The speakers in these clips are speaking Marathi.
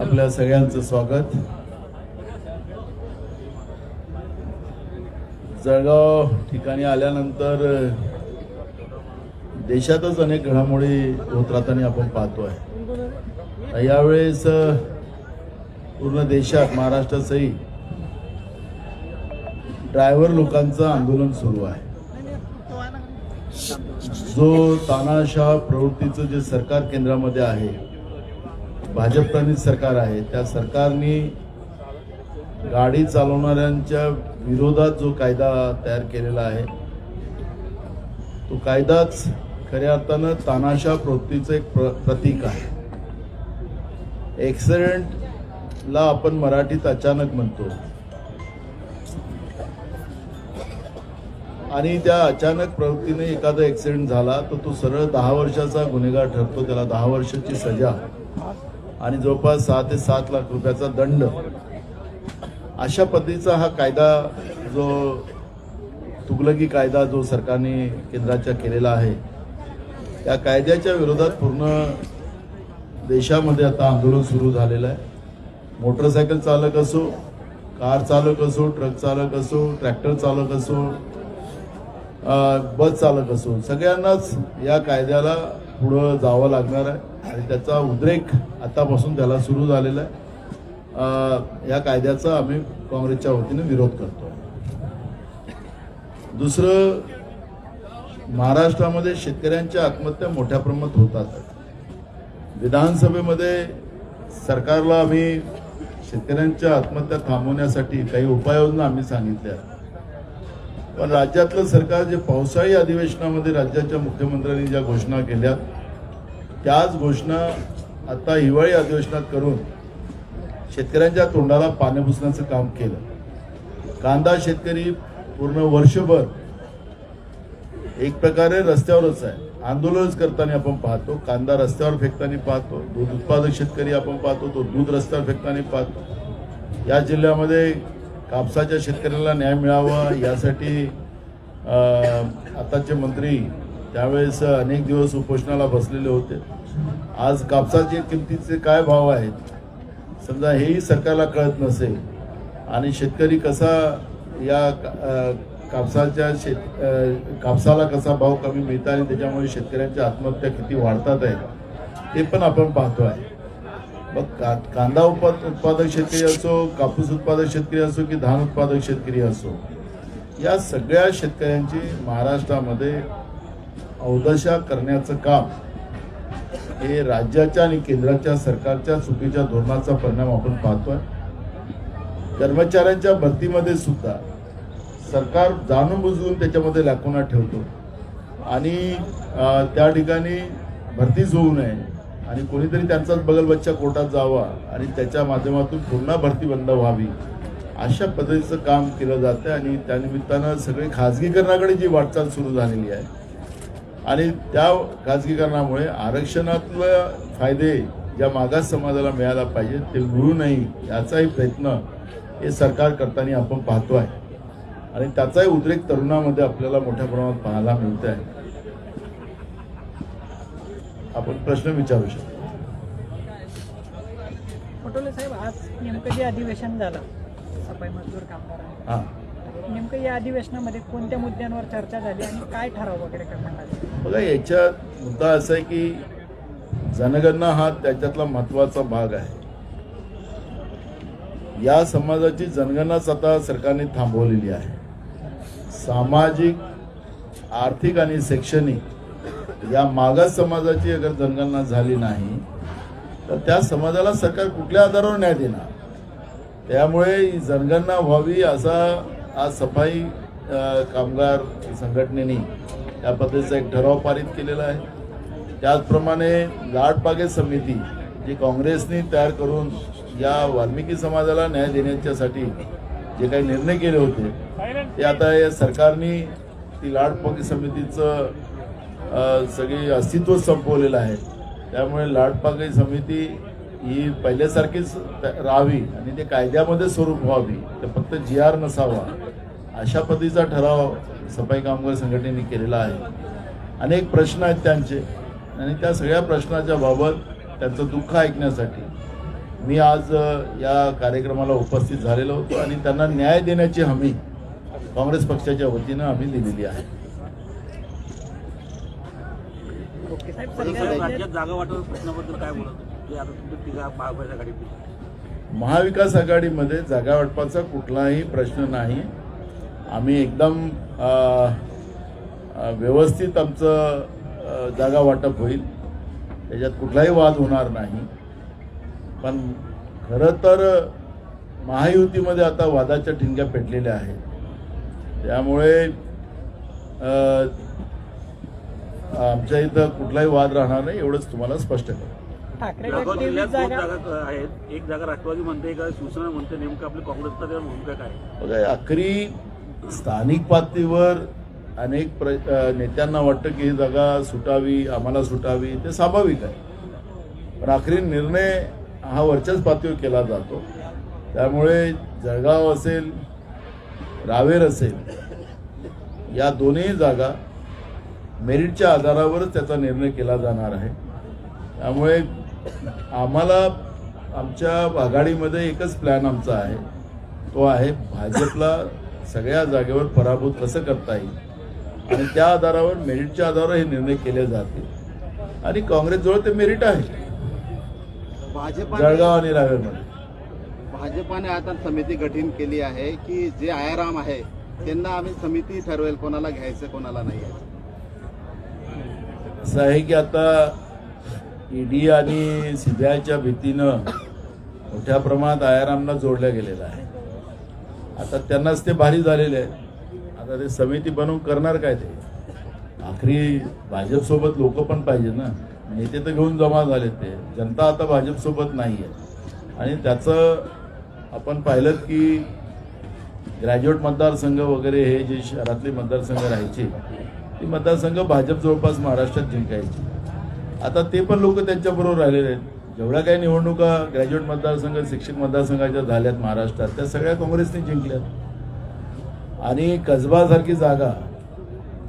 आपल्या सगळ्यांचं स्वागत. जळगाव ठिकाणी आल्यानंतर देशातच अनेक घडामोडी होत राहताना आपण पाहतोय. यावेळेस पूर्ण देशात महाराष्ट्रासही ड्रायव्हर लोकांचं आंदोलन सुरू आहे. जो तानाशाह प्रवृत्तीचं जे सरकार केंद्रामध्ये आहे भाजपप्रणित सरकार आहे त्या सरकारने गाडी चालवणाऱ्यांच्या विरोधात जो कायदा तयार केलेला आहे तो कायदाच खऱ्या अर्थानं तानाशा प्रवृत्तीचं एक प्र प्रतीक आहे. ऍक्सिडेंटला आपण मराठीत अचानक म्हणतो. आणि त्या अचानक प्रवृत्तीने एखादा ॲक्सिडेंट झाला तर तो सरळ दहा वर्षाचा गुन्हेगार ठरतो त्याला दहा वर्षाची सजा. आणि जवळपास सहा ते सात लाख रुपयाचा दंड. अशा पद्धतीचा हा कायदा जो तुगलकी कायदा जो सरकारने केंद्राच्या केलेला आहे त्या कायद्याच्या विरोधात पूर्ण देशामध्ये आता आंदोलन सुरू झालेलं आहे. मोटरसायकल चालक असो कार चालक असो ट्रक चालक असो ट्रॅक्टर चालक असो बस चालक असो सगळ्यांनाच या कायद्याला पुढं जावं लागणार आहे. आणि त्याचा उद्रेक आतापासून त्याला सुरू झालेला आहे. या कायद्याचा आम्ही काँग्रेसच्या वतीने विरोध करतो. दुसरं महाराष्ट्रामध्ये शेतकऱ्यांच्या आत्महत्या मोठ्या प्रमाणात होतात. विधानसभेमध्ये सरकारला आम्ही शेतकऱ्यांच्या आत्महत्या थांबवण्यासाठी काही उपाययोजना आम्ही सांगितल्या. पण राज्यातलं सरकार जे पावसाळी अधिवेशनामध्ये राज्याच्या मुख्यमंत्र्यांनी ज्या घोषणा केल्या त्याच घोषणा आता हिवाळी अधिवेशनात करून शेतकऱ्यांच्या तोंडाला पाणी पुसण्याचं काम केलं. कांदा शेतकरी पूर्ण वर्षभर एक प्रकारे रस्त्यावरच आहे. आंदोलनच करताना आपण पाहतो कांदा रस्त्यावर फेकताना पाहतो दूध उत्पादक शेतकरी आपण पाहतो तो दूध रस्त्यावर फेकताना पाहतो. या जिल्ह्यामध्ये कापसाच्या शेतकऱ्याला न्याय मिळावा यासाठी आताचे मंत्री त्यावेळेस अनेक दिवस उपोषणाला बसलेले होते. आज कापसाचे किमतीचे काय भाव आहेत? समजा हेही सरकारला कळत नसेल. आणि शेतकरी कसा या कापसाच्या शेत कापसाला कसा भाव कमी मिळतात आणि त्याच्यामुळे शेतकऱ्यांच्या आत्महत्या किती वाढतात आहेत ते पण आपण पाहतो आहे मग का कांदा उत्पाद उत्पादक शेतकरी असो कापूस उत्पादक शेतकरी असो की धान उत्पादक शेतकरी असो या सगळ्या शेतकऱ्यांची महाराष्ट्रामध्ये अवदशा करण्याचं काम हे राज्याच्या आणि केंद्राच्या सरकारच्या चुकीच्या धोरणाचा परिणाम आपण पाहतोय. कर्मचाऱ्यांच्या भरतीमध्ये सुद्धा सरकार जाणून बुजवून त्याच्यामध्ये लाकुणा ठेवतो. आणि त्या ठिकाणी भरतीच होऊ नये. आणि कोणीतरी त्यांचाच बगल बच्चा कोर्टात जावा आणि त्याच्या माध्यमातून पुन्हा भरती बंद व्हावी अशा पद्धतीचं काम केलं जातं आणि त्यानिमित्तानं सगळे खाजगीकरणाकडे जी वाटचाल सुरू झालेली आहे. आणि त्या खाजगीकरणामुळे आरक्षणातले फायदे ज्या मागास समाजाला मिळायला पाहिजे ते मिळू नाही याचाही प्रयत्न हे सरकार करताना आपण पाहतो आहे आणि त्याचाही उद्रेक तरुणामध्ये आपल्याला मोठ्या प्रमाणात पाहायला मिळत आहे आपण प्रश्न विचारू शकतो. पटोले साहेब आज नेमकं जे अधिवेशन झालं सफाई मजदूर कामगारांचं हां. नेमकं या अधिवेशनामध्ये कोणत्या मुद्द्यांवर चर्चा झाली आणि काय ठराव वगैरे करण्यात आले? बघा याच्यात मुद्दा असा आहे की जनगणना हा त्याच्यातला महत्त्वाचा भाग आहे. या समाजाची जनगणनाच आता सरकारने थांबवलेली आहे. सामाजिक आर्थिक आणि शैक्षणिक या मागास समाजाची अगर जनगणना झाली नाही तर त्या समाजाला सरकार कुठल्या आधारावर न्याय देणार? त्यामुळे ही जनगणना व्हावी असा आज सफाई कामगार संघटनेने त्या पद्धतीचा एक ठराव पारित केलेला आहे. त्याचप्रमाणे लाटबागे समिती जी काँग्रेसने तयार करून या वाल्मिकी समाजाला न्याय देण्याच्यासाठी जे काही निर्णय केले होते ते आता या सरकारने ती लाडबागे समितीचं सगळी अस्तित्व संपवलेलं आहे. त्यामुळे लाडपागाई समिती ही पहिल्यासारखीच राहावी आणि ते कायद्यामध्ये स्वरूप व्हावी. तर फक्त जी आर नसावा. अशा पद्धतीचा ठराव सफाई कामगार संघटनेने केलेला आहे. अनेक प्रश्न आहेत त्यांचे आणि त्या सगळ्या प्रश्नाच्या बाबत त्यांचं दुःख ऐकण्यासाठी मी आज या कार्यक्रमाला उपस्थित झालेलो होतो आणि त्यांना न्याय देण्याची हमी काँग्रेस पक्षाच्या वतीनं आम्ही दिलेली आहे ओके साहेब साहेब, सध्या राज्यात जागा वाटप प्रश्नाबद्दल काय बोलत जे आता तुमच्या तिघा महाविकास आघाडी महाविकास आघाडीमध्ये जागा वाटपाचा कुठलाही प्रश्न नाही. आम्ही एकदम व्यवस्थित आमचं जागा वाटप होईल. त्याच्यात कुठलाही वाद होणार नाही. पण खरं तर महायुतीमध्ये आता वादाच्या ठिणग्या पेटलेल्या आहेत. त्यामुळे आमच्या इथं कुठलाही वाद राहणार नाही एवढंच तुम्हाला स्पष्ट करतो जळगाव जिल्ह्यात दोन जागा आहेत. एक जागा राष्ट्रवादी म्हणते शिवसेना म्हणते. नेमकं आपली काँग्रेसचा त्यावर भूमिका काय? बघा अखरी स्थानिक पातळीवर अनेक प्र नेत्यांना वाटतं की ही जागा सुटावी आम्हाला सुटावी ते स्वाभाविक आहे. पण आखरी निर्णय हा वरच्याच पातळीवर केला जातो. त्यामुळे जळगाव असेल रावेर असेल या दोन्ही जागा मेरिटच्या आधारावरच त्याचा निर्णय केला जाणार आहे. त्यामुळे आम्हाला आमच्या आघाडीमध्ये एकच प्लॅन आमचा आहे. तो आहे भाजपला सगळ्या जागेवर पराभूत कसं करता येईल? आणि त्या आधारावर मेरिटच्या आधारावर हे निर्णय केले जातील. आणि काँग्रेसजवळ ते मेरिट आहे. जळगाव आणि रावेरमध्ये भाजपाने आता समिती गठीत केली आहे की जे आयाराम आहे त्यांना आम्ही समिती ठरवेल कोणाला घ्यायचं कोणाला नाही घ्यायचं. असं आहे की आता ईडी आणि सीबीआयच्या भीतीनं मोठ्या प्रमाणात आयारामला जोडल्या गेलेला आहे. आता त्यांनाच ते भारी झालेले आहे. आता ते समिती बनवून करणार काय ते? आखरी भाजपसोबत लोक पण पाहिजे ना. नेते तर घेऊन जमा झाले ते. जनता आता भाजपसोबत नाही आहे. आणि त्याचं आपण पाहिलं की ग्रॅज्युएट मतदारसंघ वगैरे हे जे शहरातले मतदारसंघ राहायचे ती मतदारसंघ भाजप जवळपास महाराष्ट्रात जिंकायची. आता ते पण लोक त्यांच्याबरोबर राहिलेले आहेत. जेवढ्या काही निवडणुका ग्रॅज्युएट मतदारसंघ शिक्षक मतदारसंघाच्या झाल्यात महाराष्ट्रात त्या सगळ्या काँग्रेसने जिंकल्यात. आणि कसबासारखी जागा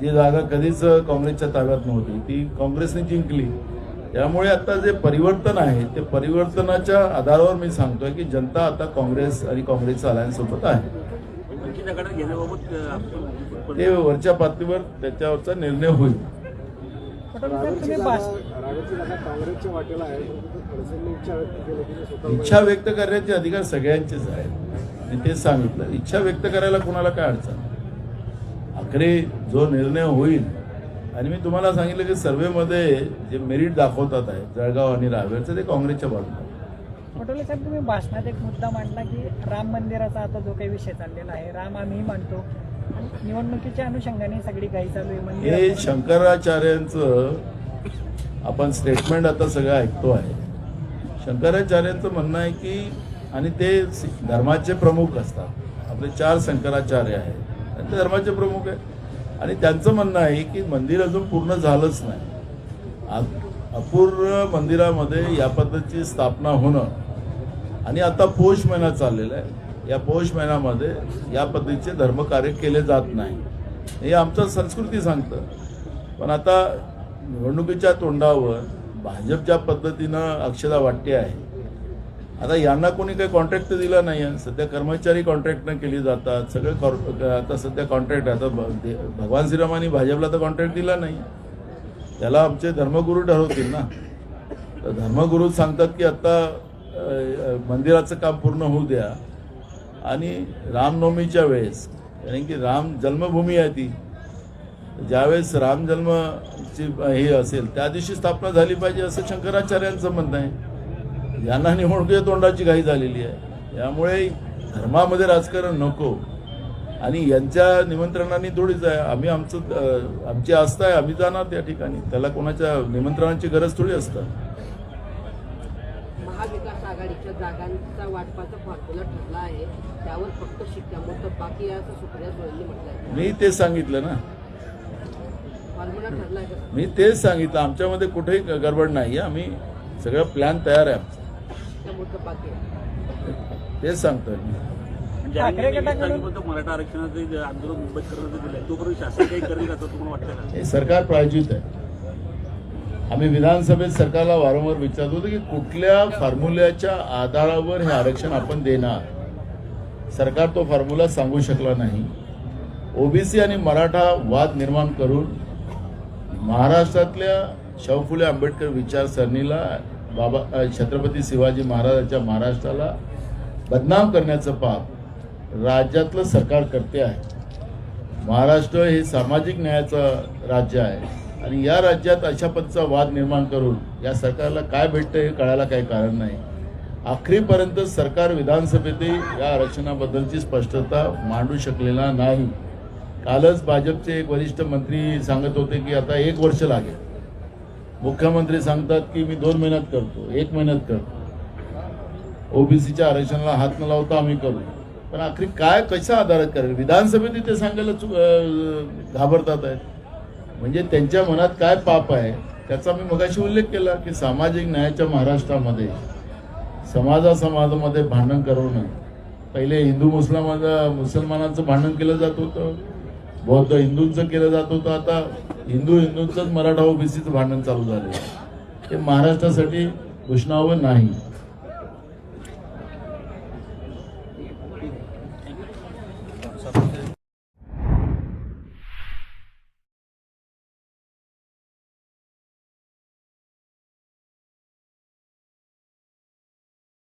जी जागा कधीच काँग्रेसच्या ताब्यात नव्हती ती काँग्रेसने जिंकली. त्यामुळे आता जे परिवर्तन आहे ते परिवर्तनाच्या आधारावर मी सांगतोय की जनता आता काँग्रेस आणि काँग्रेसच्या अलायन्ससोबत आहे. घेण्याबाबत ते वरच्या पातळीवर त्याच्यावरचा निर्णय होईल. इच्छा व्यक्त करण्याचे अधिकार सगळ्यांचेच आहेत. मी तेच सांगितलं. इच्छा व्यक्त करायला कोणाला काय अडचण? आखरी जो निर्णय होईल. आणि मी तुम्हाला सांगितलं की सर्वेमध्ये जे मेरिट दाखवतात आहे जळगाव आणि रावेरचं ते काँग्रेसच्या बाजूला आहे. पटोले साहेब तुम्ही भाषणात एक मुद्दा मांडला की राम मंदिराचा आता जो काही विषय चाललेला आहे राम आम्ही मानतो. निवडणुकीच्या अनुषंगाने सगळी काही चालू आहे हे मंदिर शंकराचार्यांचं आपण स्टेटमेंट आता सगळं ऐकतो आहे. शंकराचार्यांचं म्हणणं आहे की आणि ते धर्माचे प्रमुख असतात. आपले चार शंकराचार्य आहेत. आणि ते धर्माचे प्रमुख आहेत. आणि त्यांचं म्हणणं आहे की मंदिर अजून पूर्ण झालंच नाही. अपूर्ण मंदिरामध्ये या पद्धतीची स्थापना होणं आणि आता पौष महिना चाललेला आहे. या पौष महिन्यामध्ये या पद्धतीचे धर्मकार्य केले जात नाही. हे आमचं संस्कृती सांगतं. पण आता निवडणुकीच्या तोंडावर भाजप ज्या पद्धतीनं अक्षदा वाटते आहे. आता यांना कोणी काही कॉन्ट्रॅक्ट दिला नाही आहे. सध्या कर्मचारी कॉन्ट्रॅक्टनं केली जातात. सगळे कॉर- आता सध्या कॉन्ट्रॅक्ट आता भ- दे- भगवान श्रीरामांनी भाजपला तर कॉन्ट्रॅक्ट दिला नाही. त्याला आमचे धर्मगुरू ठरवतील ना. तर धर्मगुरू सांगतात की आता मंदिराचं काम पूर्ण होऊ द्या. आणि रामनवमीच्या वेळेस कारण की राम जन्मभूमी आहे ती. ज्यावेळेस राम जन्मची हे असेल त्या दिवशी स्थापना झाली पाहिजे असं शंकराचार्यांचं म्हणणं आहे. यांना निवडणुकीच्या तोंडाची घाई झालेली आहे. यामुळे धर्मामध्ये राजकारण नको. आणि यांच्या निमंत्रणाने थोडीच आहे. आम्ही आमचं आमची आस्था आहे आम्ही जाणार त्या ठिकाणी. त्याला कोणाच्या निमंत्रणाची गरज थोडी असतं. आघाडीच्या जागांचा वाटपाचा फॉर्म्युला ठरला आहे. त्यावर फक्त शिक्कामोर्तब बाकी आहे असं सुप्रिया सुळेंनी म्हटलंय. मी तेच सांगितलं ना. फॉर्म्युला ठरला आहे का? मी तेच सांगितलं. आमच्यामध्ये कुठेही गडबड नाही आहे आम्ही सगळं प्लॅन तयार आहे. आमचा शिक्कामोर्तब बाकी आहे. तेच सांगतोय मी. ज्यांनी ठाकरे वीस गटाकडून- तारखेपर्यंत मराठा आरक्षणाचं जे आंदोलन मुंबईत करण्याचं दिलंय. तोपर्यंत शासन काही करेल असं तुम्हाला वाटतं का? हे सरकार प्रायोजित आहे. आम्ही विधानसभेत सरकारला वारंवार विचारत होतो की कुठल्या फॉर्म्युल्याच्या आधारावर हे आरक्षण आपण देणार? सरकार तो फॉर्म्युला सांगू शकला नाही. ओबीसी आणि मराठा वाद निर्माण करून महाराष्ट्रातल्या शाहू फुले आंबेडकर विचारसरणीला बाबा छत्रपती शिवाजी महाराजांच्या महाराष्ट्राला बदनाम करण्याचं पाप राज्यातलं सरकार करते आहे. महाराष्ट्र हे सामाजिक न्यायाचं राज्य आहे. आणि या राज्यात अशा पद्धतीचा वाद निर्माण करून या सरकारला काय भेटतं हे कळायला काही कारण नाही. अखेरीपर्यंत सरकार विधानसभेतही या आरक्षणाबद्दलची स्पष्टता मांडू शकलेला नाही. कालच भाजपचे एक वरिष्ठ मंत्री सांगत होते की आता एक वर्ष लागेल. मुख्यमंत्री सांगतात की मी दोन महिन्यात करतो एक महिन्यात करतो. ओबीसीच्या आरक्षणाला हात न लावता आम्ही करू. पण आखरी काय कशा आधारात करेल? विधानसभेत ते सांगायला चुक घाबरतात आहेत. म्हणजे त्यांच्या मनात काय पाप आहे त्याचा मी मगाशी उल्लेख केला की सामाजिक न्यायाच्या महाराष्ट्रामध्ये समाजा समाजामध्ये भांडण करू नये. पहिले हिंदू मुस्लिम मुसलमानांचं भांडण केलं जात होतं बौद्ध हिंदूंचं केलं जात होतं. आता हिंदू हिंदूंचंच मराठा ओबीसीचं भांडण चालू झालं ते महाराष्ट्रासाठी घोषणावं नाही.